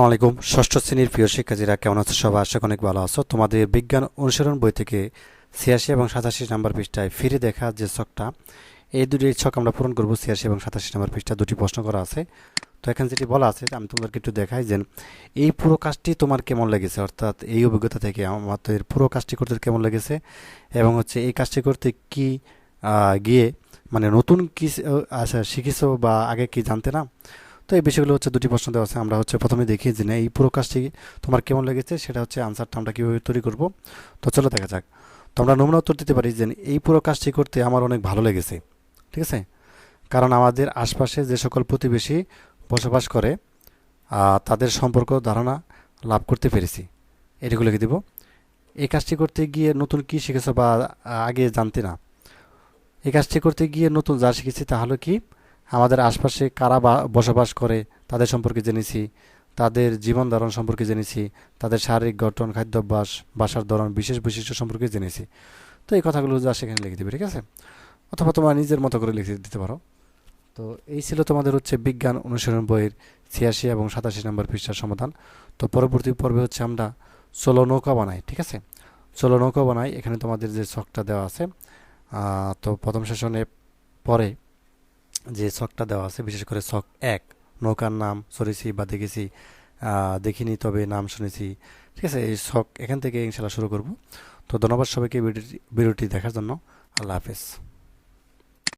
আসসালামু আলাইকুম। ষষ্ঠ শ্রেণির প্রিয় শিক্ষার্থীরা, কেমন আছো সবাই? আশা অনেক ভালো আছো। তোমাদের বিজ্ঞান অনুসরণ বই থেকে ছিয়াশি এবং সাতাশি নাম্বার পৃষ্ঠায় ফিরে দেখা যে ছকটা, এই দুটি ছক আমরা পূরণ করব ছিয়াশি এবং সাতাশি নাম্বার পৃষ্ঠা দুটি প্রশ্ন করা আছে। তো এখানে যেটি বলা আছে, আমি তোমাদেরকে একটু দেখাই যে এই পুরো কাজটি তোমার কেমন লেগেছে? অর্থাৎ এই অভিজ্ঞতা থেকে আমাদের পুরো কাজটি করতে কেমন লেগেছে? এবং হচ্ছে এই কাজটি করতে কি গিয়ে মানে নতুন কি আচ্ছা শিখেছো বা আগে কি জানতে না? তো এই বিষয়গুলো হচ্ছে দুটি প্রশ্ন দেওয়া আছে। আমরা হচ্ছে প্রথমে দেখি যে না, এই পুরো কাজটি তোমার কেমন লেগেছে, সেটা হচ্ছে আনসারটা আমরা কীভাবে তৈরি করব। তো চলো দেখা যাক। তো আমরা নমুনা উত্তর দিতে পারি যে এই পুরো কাজটি করতে আমার অনেক ভালো লেগেছে, ঠিক আছে? কারণ আমাদের আশপাশে যে সকল প্রতিবেশী বসবাস করে তাদের সম্পর্ক, ধারণা লাভ করতে পেরেছি। এটিগুলো লিখে দিব? এই কাজটি করতে গিয়ে নতুন কি শিখেছো বা আগে জানতে না। এই কাজটি করতে গিয়ে নতুন যা শিখেছি তা হলো কি আমাদের আশপাশে কারা বসবাস করে তাদের সম্পর্কে জেনেছি, তাদের জীবন ধারণ সম্পর্কে জেনেছি, তাদের শারীরিক গঠন, খাদ্যাভ্যাস, বাসার ধরন বিশেষ বৈশিষ্ট্য সম্পর্কে জেনেছি। তো এই কথাগুলো যা সেখানে লিখে দিবে, ঠিক আছে? অথবা তোমার নিজের মতো করে লিখে দিতে পারো। তো এই ছিল তোমাদের হচ্ছে বিজ্ঞান অনুসরণ বইয়ের ছিয়াশি এবং সাতাশি নম্বর পৃষ্ঠার সমাধান। তো পরবর্তী পর্বে হচ্ছে আমরা চলো নৌকা বানাই, ঠিক আছে? চলো নৌকা বানাই, এখানে তোমাদের যে ছকটা দেওয়া আছে তো প্রথম সেশনে পরে যে শখটা দেওয়া আছে, বিশেষ করে শখ এক, নৌকার নাম সরেছি বা দেখেছি দেখিনি তবে নাম শুনেছি। ঠিক আছে, এই শখ এখান থেকে ইনশাল্লাহ শুরু করব। তো ধন্যবাদ সবাইকে ভিডিওটি ভিডিওটি দেখার জন্য। আল্লাহ হাফেজ।